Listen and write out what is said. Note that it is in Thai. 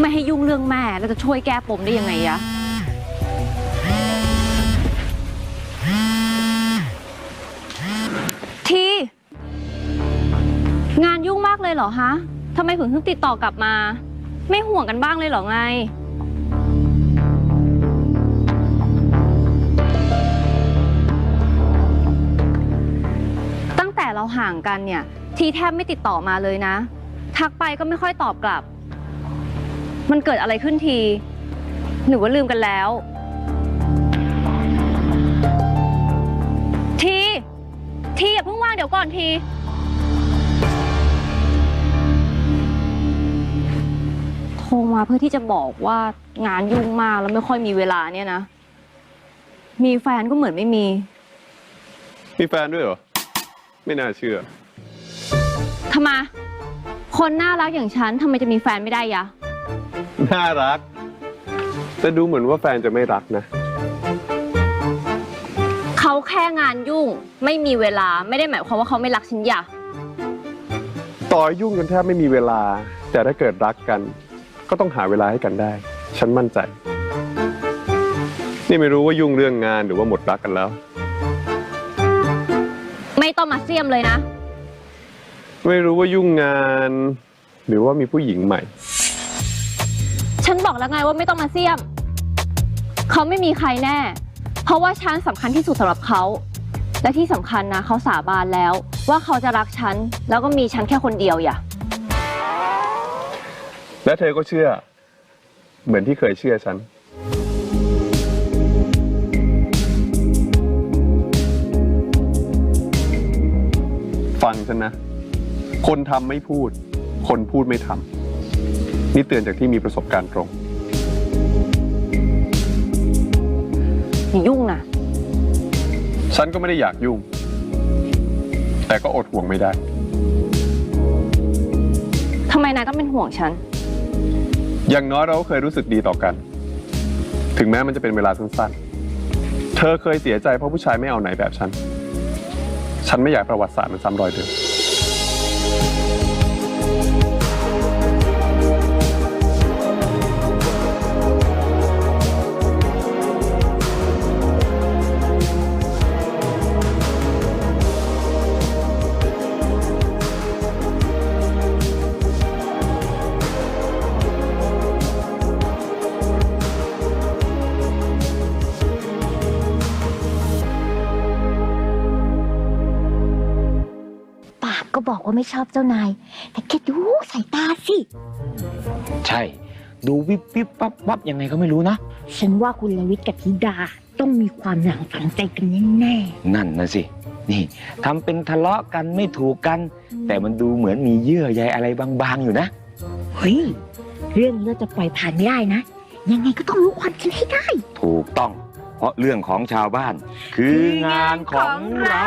ไม่ให้ยุ่งเรื่องแม่แล้วจะช่วยแก้ปมได้ยังไงยะ ที งานยุ่งมากเลยเหรอฮะทำไมถึงเพิ่งติดต่อกลับมา ไม่ห่วงกันบ้างเลยเหรอไง ตั้งแต่เราห่างกันเนี่ย ทีแทบไม่ติดต่อมาเลยนะ ทักไปก็ไม่ค่อยตอบกลับ มันเกิดอะไรขึ้นทีหรือว่าลืมกันแล้ว ที ทีอย่าเพิ่งว่างเดี๋ยวก่อนที โทรมาเพื่อที่จะบอกว่างานยุ่งมากแล้วไม่ค่อยมีเวลาเนี่ยนะ มีแฟนก็เหมือนไม่มี มีแฟนด้วยเหรอ ไม่น่าเชื่อทำไมคนน่ารักอย่างฉันทำไมจะมีแฟนไม่ได้ยะ น่ารัก แต่ดูเหมือนว่าแฟนจะไม่รักนะ เขาแค่งานยุ่งไม่มีเวลาไม่ได้หมายความว่าเขาไม่รักฉันอย่าต่อให้ยุ่งกันแทบไม่มีเวลา แต่ถ้าเกิดรักกัน ก็ต้องหาเวลาให้กันได้ ฉันมั่นใจ นี่ไม่รู้ว่ายุ่งเรื่องงานหรือว่าหมดรักกันแล้ว ไม่ต้องมาเสียมเลยนะ ไม่รู้ว่ายุ่งงาน หรือว่ามีผู้หญิงใหม่ ฉันบอกแล้วไงว่าไม่ต้องมาเสี่ยม เขาไม่มีใครแน่ เพราะว่าฉันสำคัญที่สุดสำหรับเขา และที่สำคัญนะเขาสาบานแล้ว ว่าเขาจะรักฉัน แล้วก็มีฉันแค่คนเดียวอย่า และเธอก็เชื่อ เหมือนที่เคยเชื่อฉัน ฟังฉันนะ คนทำไม่พูด คนพูดไม่ทำ นี่เตือนจากที่มีประสบการณ์ตรง อย่ายุ่งนะ ฉันก็ไม่ได้อยากยุ่ง แต่ก็อดห่วงไม่ได้ ทำไมนายต้องเป็นห่วงฉัน อย่างน้อยเราก็เคยรู้สึกดีต่อกัน ถึงแม้มันจะเป็นเวลาสั้นๆ เธอเคยเสียใจเพราะผู้ชายไม่เอาไหนแบบฉัน ฉันไม่อยากให้ประวัติศาสตร์มันซ้ำรอยเดิม กก็บอกว่าไม่ชอบเจ้านาย แต่แค่ดูสายตาสิ ใช่ ดูวิบวิบวับวับยังไงก็ไม่รู้นะ ฉันว่าคุณลวิทย์กับธิดาต้องมีความหลังฝังใจกันแน่นั่นนะสิ นี่ทำเป็นทะเลาะกันไม่ถูกกันแต่มันดูเหมือนมีเยื่อใยอะไรบางๆอยู่นะๆเฮ้ย เรื่องนี้เราจะปล่อยผ่านไม่ได้นะ ยังไงก็ต้องรู้ความจริงให้ได้ ถูกต้อง เพราะเรื่องของชาวบ้าน คืองานของเรา